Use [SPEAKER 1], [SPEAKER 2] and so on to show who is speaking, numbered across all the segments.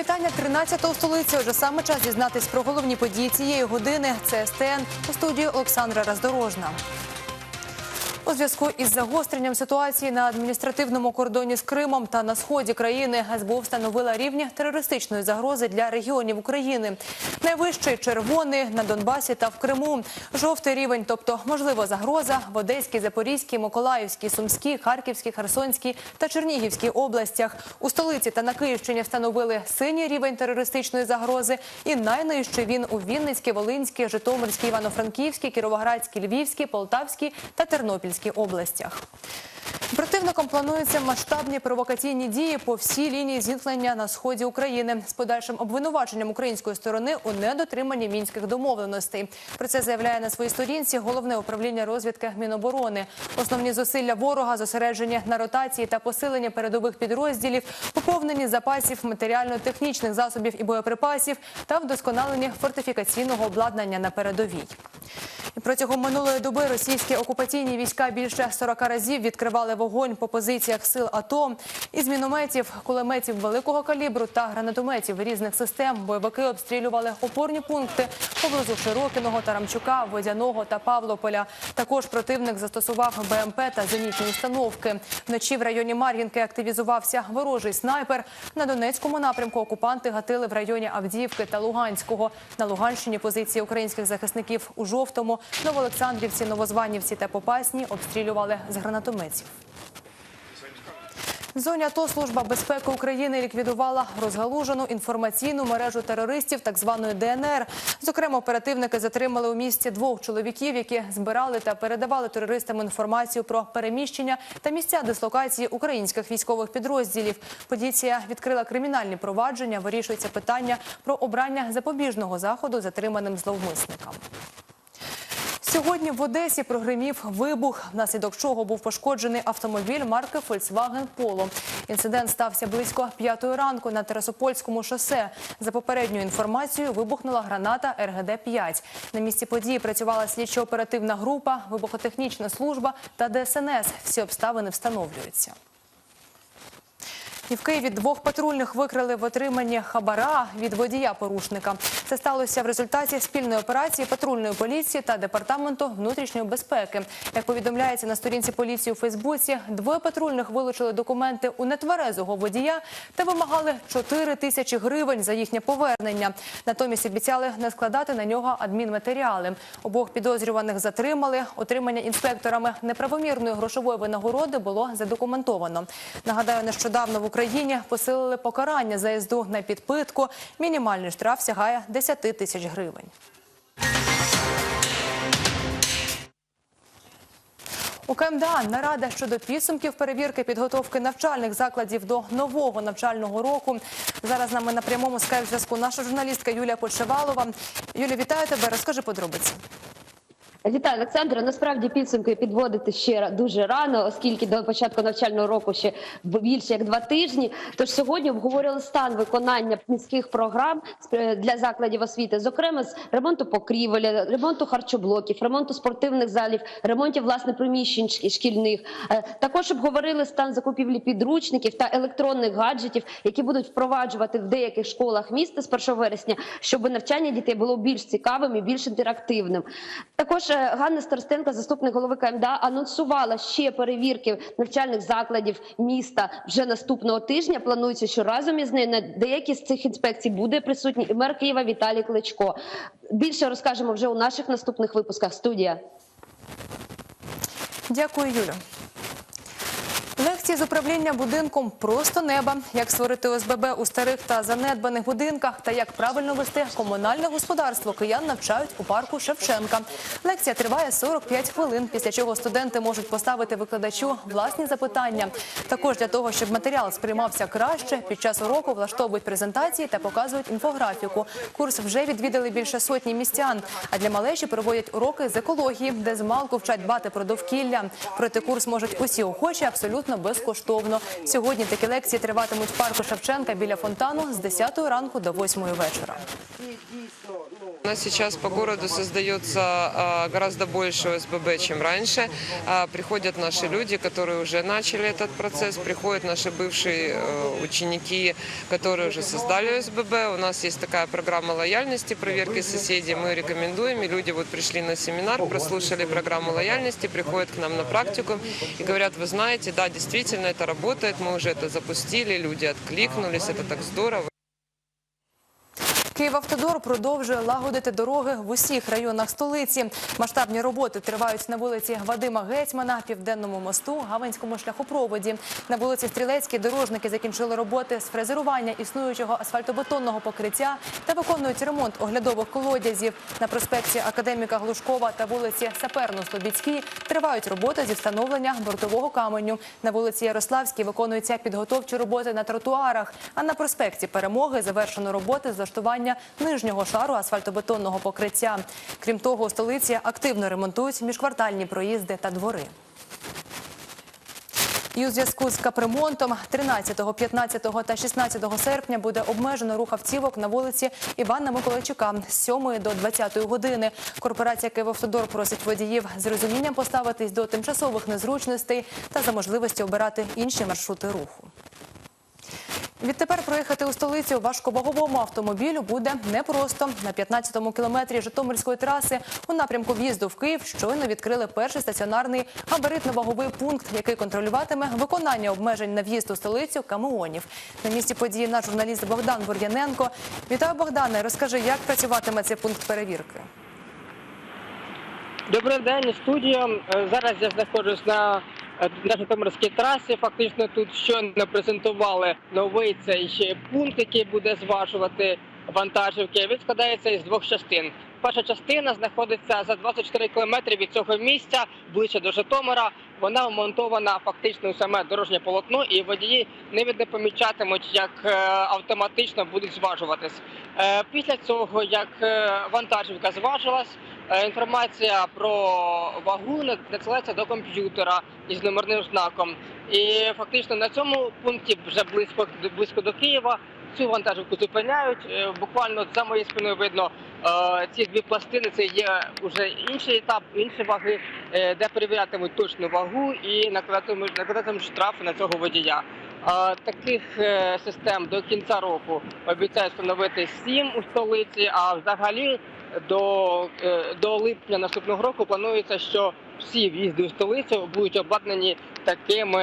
[SPEAKER 1] Вітання 13-го столиці. Отже, саме час дізнатись про головні події цієї години. Це СТН у студії Олександра Роздорожна. У зв'язку із загостренням ситуації на адміністративному кордоні з Кримом та на сході країни СБУ встановила рівні терористичної загрози для регіонів України. Найвищий червоний на Донбасі та в Криму. Жовтий рівень, тобто можливо загроза в Одеській, Запорізькій, Миколаївській, Сумській, Харківській, Херсонській та Чернігівській областях. У столиці та на Київщині встановили синій рівень терористичної загрози. І найнижчий він у Вінницькій, Волинській, Житомирській, Івано-Франківській, Кіровоградській, Львівській, Полтавській та Тернопільській областях. Противником плануються масштабні провокаційні дії по всій лінії зіткнення на сході України з подальшим обвинуваченням української сторони у недотриманні мінських домовленостей. Про це заявляє на своїй сторінці головне управління розвідки Міноборони. Основні зусилля ворога зосереджені на ротації та посиленні передових підрозділів, поповненні запасів матеріально-технічних засобів і боєприпасів та вдосконаленні фортифікаційного обладнання на передовій. Протягом минулої доби російські окупаційні війська більше 40 разів відкривали вогонь по позиціях сил АТО. Із мінометів, кулеметів великого калібру та гранатометів різних систем бойовики обстрілювали опорні пункти поблизу Широкиного, Тарамчука, Водяного та Павлополя. Також противник застосував БМП та зенітні установки. Вночі в районі Мар'їнки активізувався ворожий снайпер. На Донецькому напрямку окупанти гатили в районі Авдіївки та Луганського. На Луганщині позиції українських захисників у жовтому, Новоолександрівці, Новозванівці та Попасні обстрілювали з гранатометів. В зоні АТО Служба безпеки України ліквідувала розгалужену інформаційну мережу терористів так званої ДНР. Зокрема, оперативники затримали у місті двох чоловіків, які збирали та передавали терористам інформацію про переміщення та місця дислокації українських військових підрозділів. Поліція відкрила кримінальні провадження. Вирішується питання про обрання запобіжного заходу затриманим зловмисникам. Сьогодні в Одесі прогримів вибух, внаслідок чого був пошкоджений автомобіль марки Volkswagen Polo. Інцидент стався близько п'ятої ранку на Терасопольському шосе. За попередньою інформацією, вибухнула граната РГД-5. На місці події працювала слідчо-оперативна група, вибухотехнічна служба та ДСНС. Всі обставини встановлюються. І в Києві двох патрульних викрили в отриманні хабара від водія порушника. Це сталося в результаті спільної операції патрульної поліції та департаменту внутрішньої безпеки. Як повідомляється на сторінці поліції у Фейсбуці, двоє патрульних вилучили документи у нетверезого водія та вимагали 4 тисячі гривень за їхнє повернення. Натомість обіцяли не складати на нього адмінматеріали. Обох підозрюваних затримали. Отримання інспекторами неправомірної грошової винагороди було задокументовано. Нагадаю, нещодавно в Україні посилили покарання за їзду на підпитку. Мінімальний штраф сягає 10 тисяч гривень. У КМДА нарада щодо підсумків перевірки підготовки навчальних закладів до нового навчального року. Зараз з нами на прямому скайп-зв'язку наша журналістка Юлія Почевалова. Юлія, вітаю тебе. Розкажи подробиці.
[SPEAKER 2] Вітаю, Олександра. Насправді підсумки підводити ще дуже рано, оскільки до початку навчального року ще більше як два тижні. Тож сьогодні обговорили стан виконання міських програм для закладів освіти, зокрема з ремонту покрівель, ремонту харчоблоків, ремонту спортивних залів, ремонтів власне приміщень шкільних. Е, Також обговорили стан закупівлі підручників та електронних гаджетів, які будуть впроваджувати в деяких школах міста з 1 вересня, щоб навчання дітей було більш цікавим і більш інтерактивним. Також Ганна Старостенко, заступник голови КМДА, анонсувала ще перевірки навчальних закладів міста вже наступного тижня. Планується, що разом із нею на деякі з цих інспекцій буде присутній і мер Києва Віталій Кличко. Більше розкажемо вже у наших наступних випусках. Студія.
[SPEAKER 1] Дякую, Юлю. Лекції з управління будинком просто неба, як створити ОСББ у старих та занедбаних будинках та як правильно вести комунальне господарство киян навчають у парку Шевченка. Лекція триває 45 хвилин, після чого студенти можуть поставити викладачу власні запитання. Також для того, щоб матеріал сприймався краще, під час уроку влаштовують презентації та показують інфографіку. Курс вже відвідали більше сотні містян. А для малечі проводять уроки з екології, де змалку вчать дбати про довкілля. Пройти курс можуть усі охочі абсолютно без безкоштовно. Сьогодні такі лекції триватимуть в парку Шевченка біля фонтану з 10 ранку до 8 вечора.
[SPEAKER 3] У нас сейчас по городу создается а, гораздо больше ОСББ, чем раньше. А, Приходят наши люди, которые уже начали этот процесс, приходят наши бывшие э, ученики, которые уже создали ОСББ. У нас есть такая программа лояльности, проверки соседей. Мы рекомендуем, и люди вот пришли на семинар, прослушали программу лояльности, приходят к нам на практику и говорят, вы знаете, да, действительно это работает, мы уже это запустили, люди откликнулись, это так здорово.
[SPEAKER 1] Київавтодор продовжує лагодити дороги в усіх районах столиці. Масштабні роботи тривають на вулиці Вадима Гетьмана, Південному мосту, Гаванському шляхопроводі. На вулиці Стрілецькій дорожники закінчили роботи з фрезерування існуючого асфальтобетонного покриття та виконують ремонт оглядових колодязів. На проспекті Академіка Глушкова та вулиці Саперно-Слобідській тривають роботи зі встановлення бортового каменю. На вулиці Ярославській виконуються підготовчі роботи на тротуарах. А на проспекті Перемоги завершено роботи з влаштування нижнього шару асфальтобетонного покриття. Крім того, у столиці активно ремонтують міжквартальні проїзди та двори. І у зв'язку з капремонтом 13, 15 та 16 серпня буде обмежено рух автівок на вулиці Івана Миколайчука з 7 до 20 години. Корпорація «Київавтодор» просить водіїв з розумінням поставитись до тимчасових незручностей та за можливості обирати інші маршрути руху. Відтепер проїхати у столицю важковаговому автомобілю буде непросто. На 15-му кілометрі Житомирської траси у напрямку в'їзду в Київ щойно відкрили перший стаціонарний габаритно-ваговий пункт, який контролюватиме виконання обмежень на в'їзд у столицю камеонів. На місці події наш журналіст Богдан Бур'яненко. Вітаю, Богдане. Розкажи, як працюватиме цей пункт перевірки.
[SPEAKER 4] Добрий день, студія. Е, Зараз я знаходжусь на, на Житомирській трасі. Фактично тут щойно презентували новий цей пункт, який буде зважувати вантажівки. Він складається із двох частин. Перша частина знаходиться за 24 кілометри від цього місця, ближче до Житомира. Вона вмонтована фактично у саме дорожнє полотно, і водії навіть не помічатимуть, як е, автоматично будуть зважуватись. Е, Після цього, як е, вантажівка зважилась, Е, Інформація про вагу надсилається до комп'ютера із номерним знаком. І фактично на цьому пункті вже близько близько до Києва цю вантажівку зупиняють. Е, Буквально за моєю спиною видно е, ці дві пластини. Це є вже інший етап, інші ваги, е, де перевірятимуть точну вагу і накладатимуть штрафи на цього водія. Таких систем до кінця року обіцяють встановити сім у столиці. А взагалі до, до липня наступного року планується, що всі в'їзди у столицю будуть обладнані такими,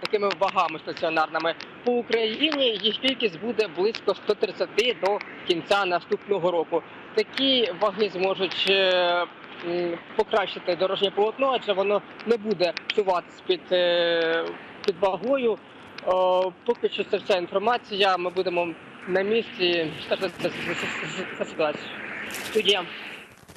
[SPEAKER 4] такими вагами стаціонарними. По Україні їх кількість буде близько 130 до кінця наступного року. Такі ваги зможуть е, покращити дорожнє полотно, адже воно не буде псуватись під, е, під вагою. О, поки що це вся інформація. Ми будемо на місці стежити за ситуацією. Студія.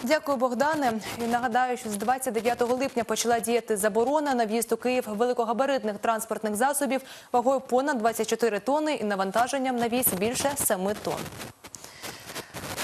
[SPEAKER 1] Дякую, Богдане. І нагадаю, що з 29 липня почала діяти заборона на в'їзд у Київ великогабаритних транспортних засобів вагою понад 24 тонни і навантаженням на вісь більше 7 тонн.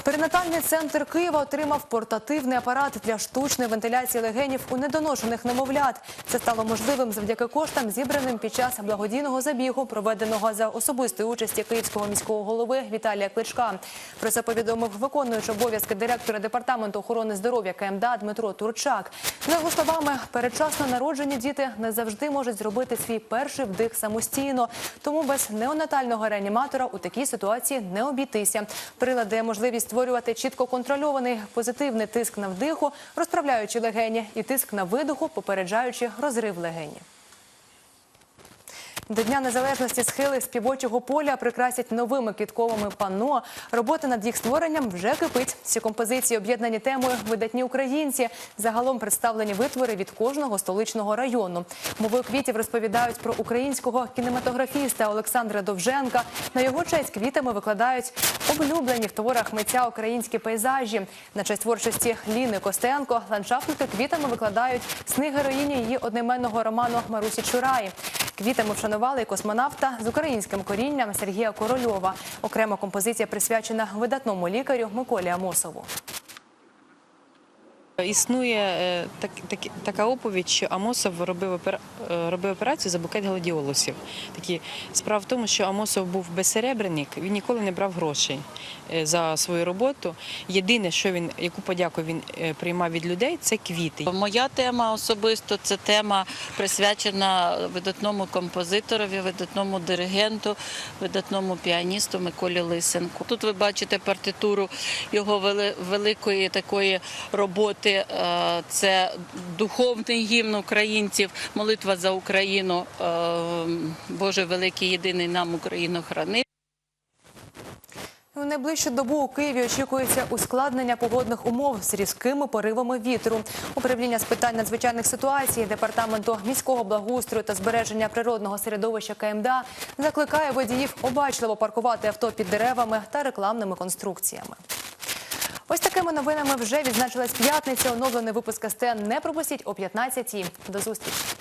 [SPEAKER 1] Перинатальний центр Києва отримав портативний апарат для штучної вентиляції легенів у недоношених немовлят. Це стало можливим завдяки коштам, зібраним під час благодійного забігу, проведеного за особистої участі київського міського голови Віталія Кличка. Про це повідомив виконуючий обов'язки директора департаменту охорони здоров'я КМДА Дмитро Турчак. За його словами, передчасно народжені діти не завжди можуть зробити свій перший вдих самостійно. Тому без неонатального реаніматора у такій ситуації не обійтися. Прилад дає можливість створювати чітко контрольований позитивний тиск на вдиху, розправляючи легені, і тиск на видиху, попереджаючи розрив легені. До Дня Незалежності схили співочого поля прикрасять новими квітковими панно. Робота над їх створенням вже кипить. Ці композиції об'єднані темою видатні українці. Загалом представлені витвори від кожного столичного району. Мовою квітів розповідають про українського кінематографіста Олександра Довженка. На його честь квітами викладають облюблені в творах митця українські пейзажі. На честь творчості Ліни Костенко ландшафтники квітами викладають сни героїні її одноіменного роману Марусі Чурай. Квітами вшанували і космонавта з українським корінням Сергія Корольова. Окрема композиція присвячена видатному лікарю Миколі Амосову.
[SPEAKER 5] Існує е, так, так, така оповідь, що Амосов робив, опера, е, робив операцію за букет гладіолусів. Такі справа в тому, що Амосов був безсеребренник, він ніколи не брав грошей е, за свою роботу. Єдине, що він, яку подяку він приймав від людей, це квіти.
[SPEAKER 6] Моя тема особисто це тема присвячена видатному композиторові, видатному диригенту, видатному піаністу Миколі Лисенку. Тут ви бачите партитуру його великої такої роботи. Е, Це духовний гімн українців, молитва за Україну. Е, Боже великий єдиний нам Україну храни.
[SPEAKER 1] У найближчу добу у Києві очікується ускладнення погодних умов з різкими поривами вітру. Управління з питань надзвичайних ситуацій департаменту міського благоустрою та збереження природного середовища КМДА закликає водіїв обачливо паркувати авто під деревами та рекламними конструкціями. Ось такими новинами вже відзначилась п'ятниця. Оновлений випуск СТН не пропустіть о 15-й. До зустрічі.